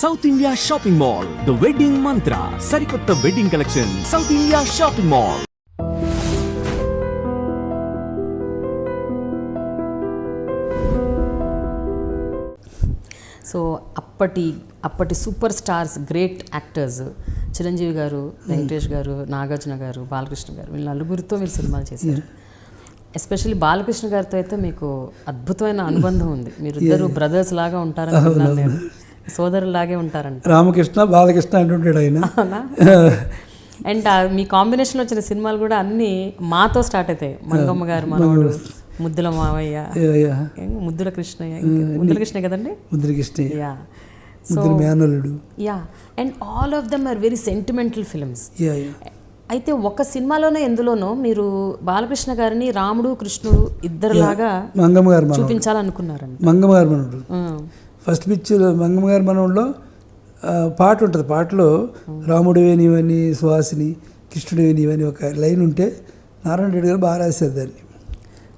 South India shopping mall the wedding Mantra సరికొత్త wedding collection South India shopping mall so అప్పటి అప్పటి super stars great actors Chiranjeevi garu Venkatesh garu Nagarjuna గారు బాలకృష్ణ గారు వీళ్ళ నలుగురితో మీరు సినిమాలు చేశారు. ఎస్పెషల్లీ బాలకృష్ణ గారితో అయితే మీకు అద్భుతమైన అనుబంధం ఉంది. మీరు ఇద్దరు బ్రదర్స్ లాగా ఉంటారనుకున్నాను నేను. సోదరులాగే ఉంటారంట. రామకృష్ణ బాలకృష్ణ అంటుంటాడు ఆయన. అండ్ మీ కాంబినేషన్లో వచ్చిన సినిమాలు కూడా అన్నీ మాతో స్టార్ట్ అవుతాయి. మంగమ్మ గారు మనవడు ముద్దుల మావయ్య యా, యా. ముద్దుల కృష్ణయ్య ముద్దుల కృష్ణ కదండి? ముద్రకృష్ణ యా. ముద్ర మేనల్లుడు. Yeah. And all of them are very sentimental films. Yeah yeah. అయితే ఒక సినిమాలోనే ఎందులోనో మీరు బాలకృష్ణ గారిని రాముడు కృష్ణుడు ఇద్దరులాగా మంగమ్మ గారు చూపించాలనుకున్నారండి మంగమ్మ గారు మనవడు ఉమ్. ఫస్ట్ పిక్చర్ మంగమ్మ గారి మనవడిలో ఆ, పాట ఉంటుంది. పాటలో రాముడు వేనివని సుహాసిని కృష్ణుడు వేనివని ఒక లైన్ ఉంటే నారాయణ రెడ్డి గారు బాగా రాశారు దాన్ని.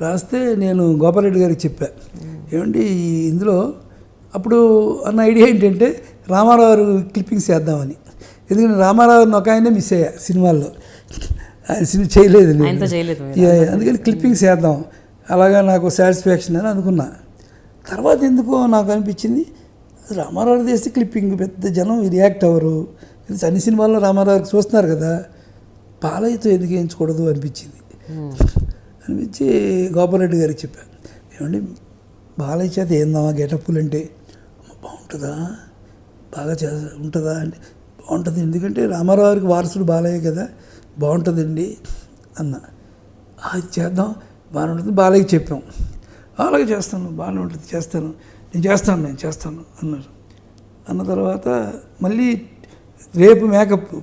రాస్తే నేను గోపాలరెడ్డి గారికి చెప్పా. ఏమండి ఇందులో అప్పుడు అన్న ఐడియా ఏంటంటే రామారావు గారు క్లిప్పింగ్స్ చేద్దామని. ఎందుకంటే రామారావు ఒక ఆయనే మిస్ అయ్యా సినిమాల్లో. ఆయన సినిమా చేయలేదు. అందుకని క్లిప్పింగ్స్ చేద్దాం. అలాగా నాకు సాటిస్ఫాక్షన్ అని అనుకున్నా. తర్వాత ఎందుకో నాకు అనిపించింది రామారావు చేస్తే క్లిప్పింగ్ పెద్ద జనం రియాక్ట్ అవ్వరు. ఎందుకంటే అన్ని సినిమాల్లో రామారావు చూస్తున్నారు కదా పాలయ్యతో ఎందుకు వేయించకూడదు అనిపించింది. అనిపించి గోపాలరెడ్డి గారికి చెప్పాను ఏమండి బాలయ్య చేత ఏందామా గెటప్పులు అంటే బాగుంటుందా? బాగా చే ఉంటుందా అంటే బాగుంటుంది. ఎందుకంటే రామారావు గారికి వారసుడు బాలయ్య కదా బాగుంటుందండి అన్న. అది చేద్దాం బాగానే ఉంటుంది బాలయ్యకి చెప్పాం. అలాగే చేస్తాను బాగానే ఉంటుంది చేస్తాను. నేను చేస్తాను నేను చేస్తాను అన్నారు. అన్న తర్వాత మళ్ళీ రేపు మేకప్.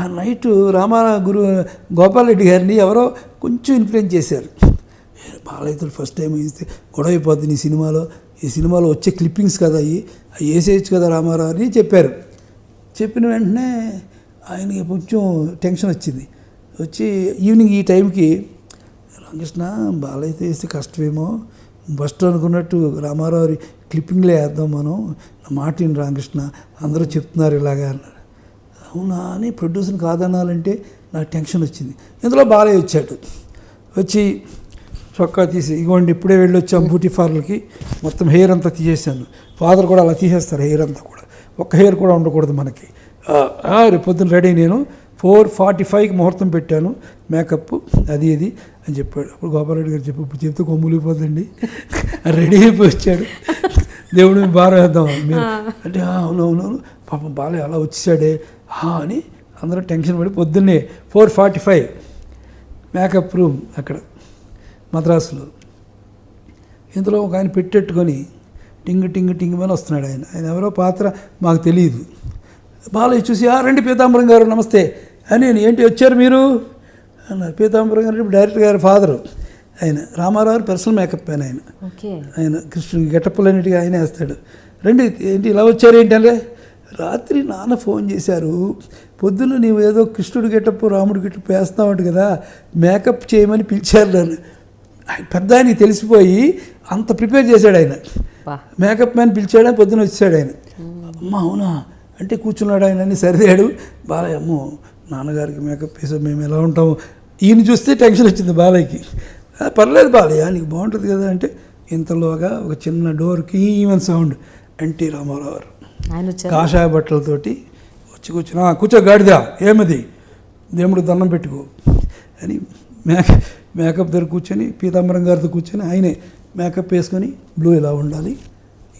ఆ నైట్ రామారావు గురు గోపాలరెడ్డి గారిని ఎవరో కొంచెం ఇన్ఫ్లుయెన్స్ చేశారు. బాలయ్యతో ఫస్ట్ టైం ఇస్తే గొడవ అయిపోద్ది నీ సినిమాలో. ఈ సినిమాలో వచ్చే క్లిప్పింగ్స్ కదా అవి అవి వేసేయచ్చు కదా రామారావు అని చెప్పారు. చెప్పిన వెంటనే ఆయనకి కొంచెం టెన్షన్ వచ్చింది. వచ్చి ఈవినింగ్ ఈ టైంకి రామకృష్ణ బాలయ్యతో వేస్తే కష్టమేమో. ఫస్ట్ అనుకున్నట్టు రామారావు క్లిప్పింగ్లే వేద్దాం మనం. నా మాట రామకృష్ణ అందరూ చెప్తున్నారు ఇలాగా అన్నారు. అవునా అని ప్రొడ్యూసర్ని కాదనాలంటే నాకు టెన్షన్ వచ్చింది. ఇందులో బాలయ్య వచ్చాడు. వచ్చి చొక్కా తీసి ఇగోండి ఇప్పుడే వెళ్ళి వచ్చాం బ్యూటీ పార్లర్కి. మొత్తం హెయిర్ అంతా తీసేసాను ఫాదర్ కూడా అలా తీసేస్తారు హెయిర్ అంతా కూడా. ఒక్క హెయిర్ కూడా ఉండకూడదు మనకి. రేపు పొద్దున్న రెడీ నేను. ఫోర్ ఫార్టీ ఫైవ్కి ముహూర్తం పెట్టాను. మేకప్ అది ఇది అని చెప్పాడు. అప్పుడు గోపాలరెడ్డి గారు చెప్పి ఇప్పుడు చెప్తే కొమ్ములిపోతుంది రెడీ అయిపోయి వచ్చాడు దేవుడు భారం వేద్దాం మీరు అంటే "ఆ, అవునవునవును పాపం బాలయ్య అలా వచ్చేసాడే. అని అందరూ టెన్షన్ పడి పొద్దున్నే four forty five makeup room అక్కడ మద్రాసులో. ఇందులో ఒక ఆయన పెట్టెట్టుకొని టింగ్ టింగ్ టింగ్ అని వస్తున్నాడు ఆయన. ఆయన ఎవరో పాత్ర మాకు తెలియదు బాలయ్య చూసి "ఆ, రండి పీతాంబరం గారు నమస్తే. అని నేను ఏంటి వచ్చారు మీరు? అన్నారు. పీతాంబరం గారు డైరెక్టర్ గారి ఫాదరు. ఆయన రామారావు పర్సనల్ మేకప్ ఆయన. ఆయన ఆయన కృష్ణుడికి గెటప్పులన్నిటికీ ఆయనే వేస్తాడు. రండి ఏంటి ఇలా వచ్చారు ఏంటంటే రాత్రి నాన్న ఫోన్ చేశారు. పొద్దున్న నీవు ఏదో కృష్ణుడు గెటప్పు రాముడు గెటప్పు వేస్తావంట కదా మేకప్ చేయమని పిలిచారు నన్ను. ఆయన పెద్ద ఆయనకి తెలిసిపోయి అంత ప్రిపేర్ చేశాడు ఆయన. మేకప్ మ్యాన్ పిలిచాడు? పొద్దున వచ్చాడు ఆయన. అమ్మ అవునా? అంటే కూర్చున్నాడు ఆయన అని సరిదాడు. బాలయ్య అమ్మో నాన్నగారికి మేకప్ వేసాం మేము ఎలా ఉంటాము. ఈయన చూస్తే టెన్షన్ వచ్చింది బాలయ్యకి. "ఆ, పర్లేదు బాలయ్య నీకు బాగుంటుంది కదా అంటే ఇంతలోగా ఒక చిన్న డోర్కి ఈవెన్ సౌండ్. ఎన్టీ రామారావు గారు. కాషాయ బట్టలతోటి వచ్చి కూర్చుని "ఆ, కూర్చో గాడిదా ఏమది? దేవుడికి దండం పెట్టుకో. అని మేక మేకప్ దగ్గర కూర్చొని పీతాంబరం గారితో కూర్చొని ఆయనే మేకప్ వేసుకొని బ్లూ ఇలా ఉండాలి?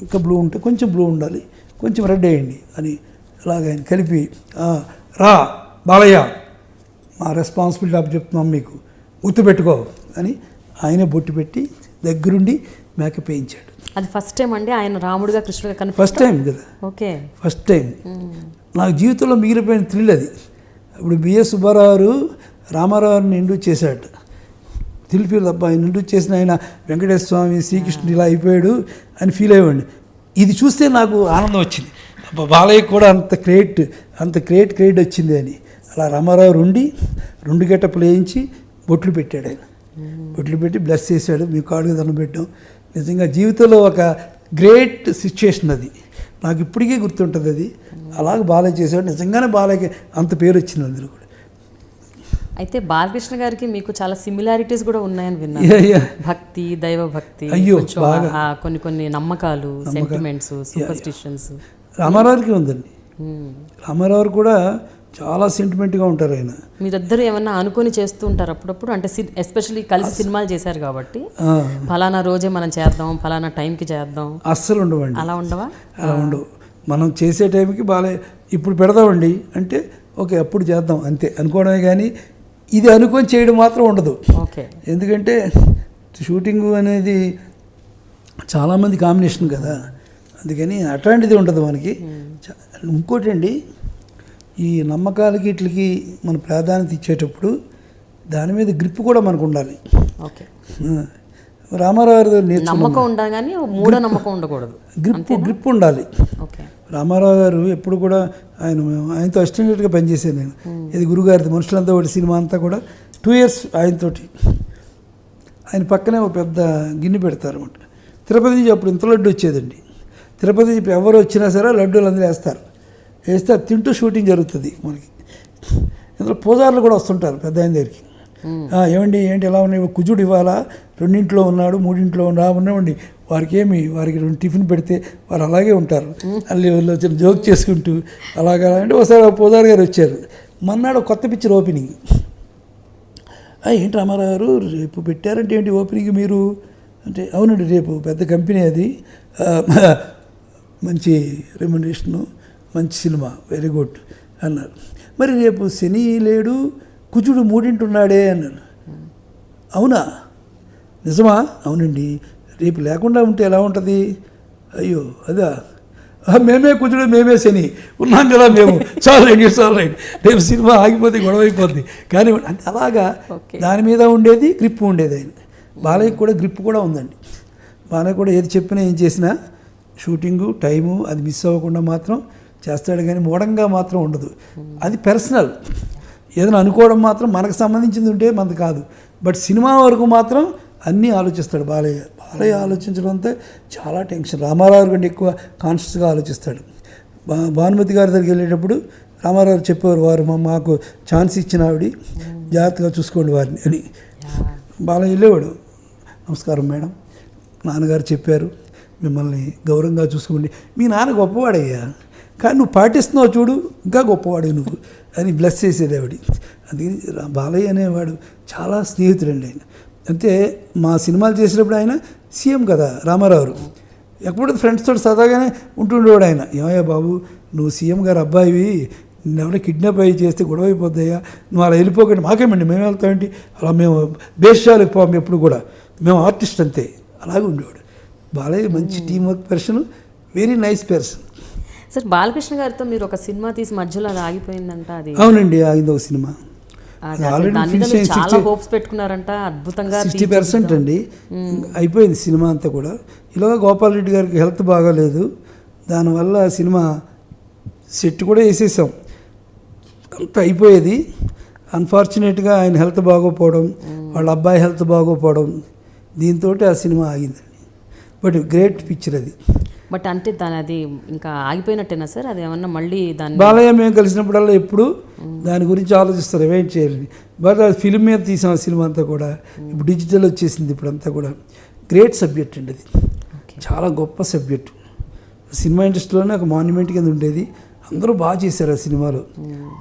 ఇంకా బ్లూ ఉంటే కొంచెం బ్లూ ఉండాలి కొంచెం రెడ్ వేయండి అని అలాగ ఆయన కలిపి "ఆ, రా బాలయ్య మా రెస్పాన్సిబిలిటీ అప్ చెప్తున్నాం మీకు. గుర్తుపెట్టుకో అని ఆయనే బొట్టు పెట్టి దగ్గరుండి మేకప్ వేయించాడు అది ఫస్ట్ టైం అండి? ఆయన రాముడుగా కృష్ణుడుగా కనిపి ఫస్ట్ టైం కదా? ఓకే. ఫస్ట్ టైం నాకు జీవితంలో మిగిలిపోయిన థ్రిల్ అది. ఇప్పుడు బిఎస్ సుబ్బారావు రామారావుని ఇండ్యూస్ చేశాడు థ్రిల్ ఫీల్ తప్ప ఆయన ఇండ్యూస్ చేసిన ఆయన వెంకటేశ్వర స్వామి శ్రీకృష్ణుడు ఇలా అయిపోయాడు అని ఫీల్ అయ్యేవాడిని. ఇది చూస్తే నాకు ఆనందం వచ్చింది. అబ్బా బాలయ్య కూడా అంత క్రియేట్ అంత క్రియేట్ క్రియేట్ వచ్చింది అని. అలా రామారావు ఉండి రెండు గెటప్లు వేయించి బొట్లు పెట్టాడు ఆయన. బొట్లు పెట్టి బ్లెస్ చేశాడు. మీ కాడుగా దండం పెట్టాం. నిజంగా జీవితంలో ఒక గ్రేట్ సిచ్యుయేషన్ అది. నాకు ఇప్పటికీ గుర్తుంటుంది అది. అలాగే బాలయ్య చేసేవాడు నిజంగానే బాలయ్యకి అంత పేరు వచ్చింది అందులో కూడా. అయితే బాలకృష్ణ గారికి మీకు చాలా సిమిలారిటీస్ కూడా ఉన్నాయని విన్నాను. భక్తి దైవ భక్తి అయ్యో, కొన్ని కొన్ని నమ్మకాలు సెంటిమెంట్స్ సూపర్స్టిషన్స్ రామారావుకి ఉందండి. రామారావు కూడా చాలా సెంటిమెంట్గా ఉంటారు ఆయన. మీరిద్దరు ఏమన్నా అనుకొని చేస్తూ ఉంటారు అప్పుడప్పుడు? అంటే ఎస్పెషల్లీ కలిసి సినిమాలు చేశారు కాబట్టి. ఫలానా రోజే మనం చేద్దాం ఫలానా టైంకి చేద్దాం. అస్సలు ఉండవండి. అలా ఉండవా? అలా ఉండవు మనం చేసే టైంకి బాలయ్య ఇప్పుడు పెడదామండి. అంటే ఓకే అప్పుడు చేద్దాం అంతే. అనుకోవడమే కానీ ఇది అనుకొని చేయడం మాత్రం ఉండదు. ఓకే. ఎందుకంటే షూటింగ్ అనేది చాలామంది కాంబినేషన్ కదా. అందుకని అట్లాంటిది ఉంటుంది మనకి. ఇంకోటి అండి ఈ నమ్మకాలకి వీటికి మన ప్రాధాన్యత ఇచ్చేటప్పుడు దాని మీద గ్రిప్ కూడా మనకు ఉండాలి. ఓకే. రామారావు గారు నమ్మకం ఉండాలి కానీ మూఢ నమ్మకం ఉండకూడదు. గ్రిప్ గ్రిప్ ఉండాలి. ఓకే. రామారావు గారు ఎప్పుడు కూడా ఆయన ఆయనతో అసిస్టెంట్గా పనిచేశాను నేను. ఇది గురుగారిది మనుషులంతా ఒకటి సినిమా అంతా కూడా టూ ఇయర్స్ ఆయనతోటి. ఆయన పక్కనే ఒక పెద్ద గిన్నె పెడతారు అనమాట తిరుపతి నుంచి అప్పుడు ఇంత లడ్డు వచ్చేదండి. తిరుపతి నుంచి ఎవరు వచ్చినా సరే లడ్డూలు అందరూ వేస్తారు. వేస్తే అది తింటూ షూటింగ్ జరుగుతుంది మనకి. ఇందులో పూజారులు కూడా వస్తుంటారు పెద్ద ఆయన దగ్గరికి. "ఆ, ఏమండి ఏంటి ఎలా ఉన్నాయి? కుజుడు ఇవ్వాలా? రెండింట్లో ఉన్నాడు మూడింట్లో రా ఉన్నామండి. వారికి ఏమి వారికి రెండు టిఫిన్ పెడితే వారు అలాగే ఉంటారు. అల్లి వాళ్ళు వచ్చిన జోక్ చేసుకుంటూ అలాగా. అంటే ఒకసారి పూజారి గారు వచ్చారు. మన్నాడు కొత్త పిక్చర్ ఓపెనింగ్. "ఆ, ఏంటి రామారావు గారు? రేపు పెట్టారంటే ఏంటి ఓపెనింగ్ మీరు? అంటే అవునండి రేపు పెద్ద కంపెనీ అది. మంచి రెమ్యునరేషను మంచి సినిమా వెరీ గుడ్ అన్నారు. మరి రేపు శని లేడు కుజుడు మూడింటున్నాడే అన్నాను అవునా? నిజమా? అవునండి. రేపు లేకుండా ఉంటే ఎలా ఉంటుంది? అయ్యో అదా? "ఆ, మేమే కుజుడు మేమే శని. ఉన్నాం కదా మేము. చాలు రైట్ చాలు రైట్. రేపు సినిమా ఆగిపోతే గొడవ అయిపోద్ది. కానీ అంటే అలాగా. దాని మీద ఉండేది గ్రిప్ ఉండేది ఆయన. బాలయ్యకి కూడా గ్రిప్ కూడా ఉందండి. బాలయ్య కూడా ఏది చెప్పినా ఏం చేసినా షూటింగు టైము అది మిస్ అవ్వకుండా మాత్రం చేస్తాడు కానీ మూఢంగా మాత్రం ఉండదు. అది పర్సనల్ ఏదైనా అనుకోవడం మాత్రం మనకు సంబంధించింది ఉంటే మనది కాదు. బట్ సినిమా వరకు మాత్రం అన్నీ ఆలోచిస్తాడు బాలయ్య. బాలయ్య ఆలోచించడం అంతా చాలా టెన్షన్. రామారావు కంటే ఎక్కువ కాన్షియస్గా ఆలోచిస్తాడు. బా భానుమతి గారి దగ్గరికి వెళ్ళేటప్పుడు రామారావు చెప్పేవారు వారు మా మాకు ఛాన్స్ ఇచ్చిన ఆవిడ జాగ్రత్తగా చూసుకోండి వారిని అని. బాలయ్య వెళ్ళేవాడు. నమస్కారం మేడం. నాన్నగారు చెప్పారు మిమ్మల్ని గౌరవంగా చూసుకోండి. మీ నాన్న గొప్పవాడయ్యా. కానీ నువ్వు పాటిస్తున్నావు చూడు ఇంకా గొప్పవాడు నువ్వు అని బ్లెస్ చేసేది ఆవిడ అందుకని రా- బాలయ్య అనేవాడు చాలా స్నేహితుడండి ఆయన. అంటే మా సినిమాలు చేసినప్పుడు ఆయన సీఎం కదా రామారావు ఎప్పుడు ఫ్రెండ్స్తో సరదాగానే ఉంటుండేవాడు ఆయన. ఏమయ్యా బాబు నువ్వు సీఎం గారు అబ్బాయివి ఎవరైనా కిడ్నాప్ అయ్యి చేస్తే గొడవ అయిపోద్దయ్యా. నువ్వు అలా వెళ్ళిపోకండి మాకేమండి మేము వెళ్తామండి అలా మేము దేశాలకు పోము ఎప్పుడు కూడా. మేము ఆర్టిస్ట్ అంతే. అలాగే ఉండేవాడు. బాలయ్య మంచి team work person very nice person sir Balakrishna గారితో మీరు ఒక సినిమా తీసి మధ్యలో అది ఆగిపోయిందంట అది అవునండి ఆగింది ఒక సినిమా. అది అది అసలు already దాని మీద finish మీరు అయింది, చాలా 60 హోప్స్ పెట్టుకున్నారంట అద్భుతంగా సిక్స్టీ పర్సెంట్ అండి. అయిపోయింది సినిమా అంతా కూడా. ఇలాగ గోపాల్ రెడ్డి గారికి హెల్త్ బాగాలేదు. దానివల్ల సినిమా సెట్ కూడా వేసేసాం. అంత అయిపోయేది. అన్ఫార్చునేట్గా ఆయన హెల్త్ బాగోపోవడం వాళ్ళ అబ్బాయి హెల్త్ బాగోపోవడం దీంతో ఆ సినిమా ఆగిందండి. బట్ గ్రేట్ పిక్చర్ అది. బట్ అంటే దాని అది ఇంకా ఆగిపోయినట్టేనా సార్? అది ఏమన్నా మళ్ళీ దాన్ని బాలయ్య మేము కలిసినప్పుడల్లా ఎప్పుడు దాని గురించి ఆలోచిస్తారు వెయిట్ చేయాలని. బట్ అది ఫిల్మ్ మీద తీసాం ఆ సినిమా అంతా కూడా ఇప్పుడు డిజిటల్ వచ్చేసింది ఇప్పుడు అంతా కూడా. గ్రేట్ సబ్జెక్ట్ అండి అది. చాలా గొప్ప సబ్జెక్ట్. సినిమా ఇండస్ట్రీలోనే ఒక మాన్యుమెంట్ కింద ఉండేది. అందరూ బాగా చేశారు ఆ సినిమాలో.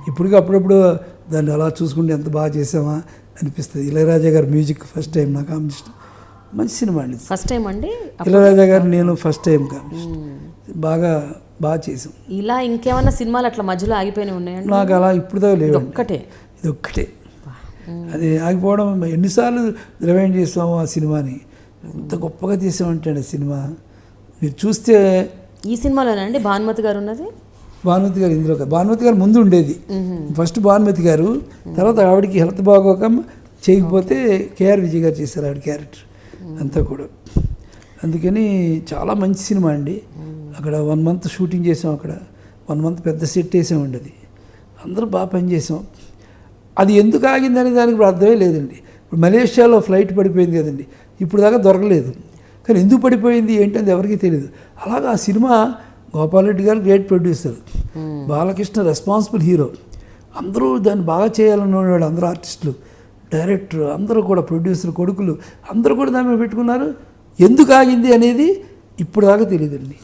ఇప్పటికీ అప్పుడప్పుడు దాన్ని అలా చూసుకుంటే ఎంత బాగా చేసామా అనిపిస్తుంది. ఇళయరాజా గారి మ్యూజిక్ ఫస్ట్ టైం నాకు కాంబినేషన్ మంచి సినిమా అండి ఫస్ట్ టైం అండి? ఇళయరాజా గారు నేను ఫస్ట్ టైం బాగా బాగా చేసాం ఇలా ఇంకేమన్నా సినిమాలు అట్లా మధ్యలో ఆగిపోయినాయి ఉన్నాయండి? నాకు అలా ఇప్పుడు లేవు ఒక్కటే? ఇది ఒక్కటే. అది ఆగిపోవడం ఎన్నిసార్లు రివైండ్ చేసాము ఆ సినిమాని? ఎంత గొప్పగా తీసామంటే ఆ సినిమా. మీరు చూస్తే ఈ సినిమాలోనండి భానుమతి గారు ఉన్నది? భానుమతి గారు ఇందులో. భానుమతి గారు ముందు ఉండేది. ఫస్ట్ భానుమతి గారు తర్వాత ఆవిడకి హెల్త్ బాగోక చేయకపోతే కేఆర్ విజయ్ గారు చేశారు ఆవిడ క్యారెక్టర్. అంతా కూడా. అందుకని చాలా మంచి సినిమా అండి. అక్కడ వన్ మంత్ షూటింగ్ చేసాం అక్కడ. వన్ మంత్ పెద్ద సెట్ వేసామండి అది. అందరూ బాగా పనిచేసాం అది ఎందుకు ఆగిందని దానికి ఇప్పుడు అర్థమే లేదండి. ఇప్పుడు మలేషియాలో ఫ్లైట్ పడిపోయింది కదండి. ఇప్పుడు దాకా దొరకలేదు. కానీ ఎందుకు పడిపోయింది? ఏంటంది ఎవరికీ తెలియదు అలాగా ఆ సినిమా గోపాల్ రెడ్డి గారు great producer. Balakrishna responsible hero. అందరూ దాన్ని బాగా చేయాలని ఉన్నాడు అందరూ ఆర్టిస్టులు. డైరెక్టర్ అందరూ కూడా ప్రొడ్యూసర్ కొడుకులు అందరూ కూడా దాని మీద పెట్టుకున్నారు. ఎందుకు ఆగింది అనేది ఇప్పుడు దాకా తెలియదండి.